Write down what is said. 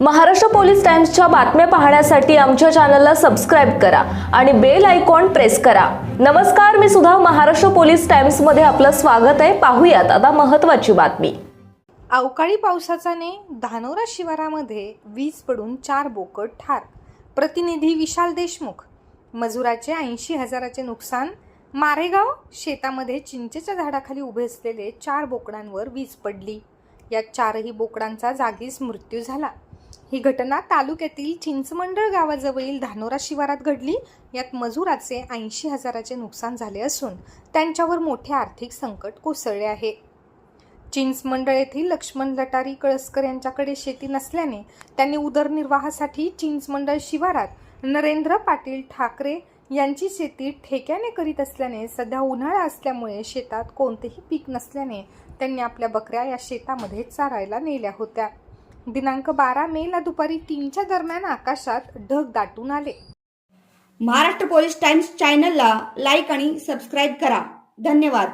Maharashtra police टाइम्सच्या बातम्या पाहण्यासाठी आमच्या चॅनलला सबस्क्राईब करा आणि बेल आयकॉन प्रेस करा. नमस्कार मी सुद्धा महाराष्ट्र पोलीस टाइम्समध्ये आपलं स्वागत आहे. पाहूयात आता महत्वाची बातमी. अवकाळी पावसाचाने धानोरा शिवारामध्ये वीज पडून चार बोकड ठार. प्रतिनिधी विशाल देशमुख. मजुराचे ऐंशी हजाराचे नुकसान. मारेगाव शेतामध्ये चिंचेच्या झाडाखाली उभे असलेले चार बोकडांवर वीज पडली. या चारही बोकडांचा जागीच मृत्यू झाला. ही घटना तालुक्यातील चिंचमंडळ गावाजवळील धानोरा शिवारात घडली. यात मजुराचे ऐंशी हजाराचे नुकसान झाले असून त्यांच्यावर मोठे आर्थिक संकट कोसळले आहे. चिंचमंडळ येथील लक्ष्मण लटारी कळसकर यांच्याकडे शेती नसल्याने त्यांनी उदरनिर्वाहासाठी चिंचमंडळ शिवारात नरेंद्र पाटील ठाकरे यांची शेती ठेक्याने करीत असल्याने सध्या उन्हाळा असल्यामुळे शेतात कोणतेही पीक नसल्याने त्यांनी आपल्या बकऱ्या या शेतामध्ये चारायला नेल्या होत्या. दिनांक बारा मेला दुपारी तीनच्या दरम्यान आकाशात ढग दाटून आले. महाराष्ट्र पोलीस टाइम्स चॅनलला लाईक आणि सबस्क्राईब करा. धन्यवाद.